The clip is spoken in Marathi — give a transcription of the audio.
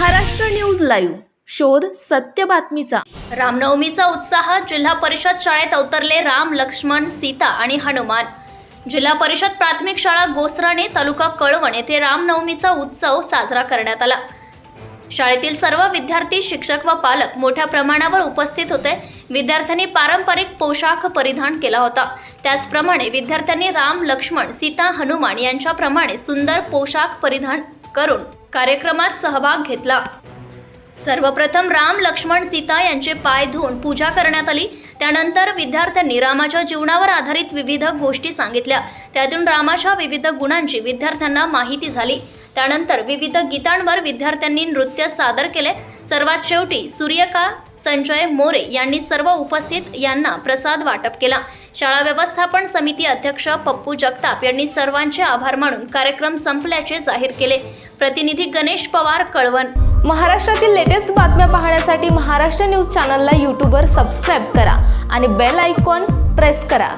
Maharashtra news live. शोध सत्य बातमीचा. रामनवमीचा उत्साह जिल्हा परिषद शाळेत अवतरले राम लक्ष्मण सीता आणि हनुमान. जिल्हा परिषद प्राथमिक शाळा गोसराणे तालुका कळवण येथे रामनवमीचा उत्सव साजरा करण्यात आला. शाळेतील सर्व विद्यार्थी शिक्षक व पालक मोठ्या प्रमाणावर उपस्थित होते. विद्यार्थ्यांनी पारंपरिक पोशाख परिधान केला होता. त्याचप्रमाणे विद्यार्थ्यांनी राम लक्ष्मण सीता हनुमान यांच्याप्रमाणे सुंदर पोशाख परिधान करून कार्यक्रमात सहभाग घेतला. सर्वप्रथम राम लक्ष्मण सीता यांचे पाय धुवून पूजा करण्यात आली. त्यानंतर विद्यार्थ्यांनी रामाच्या जीवनावर आधारित विविध गोष्टी सांगितल्या. त्यातून रामाच्या विविध गुणांची विद्यार्थ्यांना माहिती झाली. त्यानंतर विविध गीतांवर विद्यार्थ्यांनी नृत्य सादर केले. सर्वात शेवटी सूर्यका संजय मोरे यांनी सर्व उपस्थित यांना प्रसाद वाटप केला. शाळा व्यवस्थापन समिती अध्यक्ष पप्पू जगताप यांनी सर्वांचे आभार मानून कार्यक्रम संपल्याचे जाहीर केले. प्रतिनिधी गणेश पवार कळवण. महाराष्ट्रातील लेटेस्ट बातम्या पाहण्यासाठी महाराष्ट्र न्यूज चॅनलला यूट्यूबवर सबस्क्राईब करा आणि बेल आयकॉन प्रेस करा.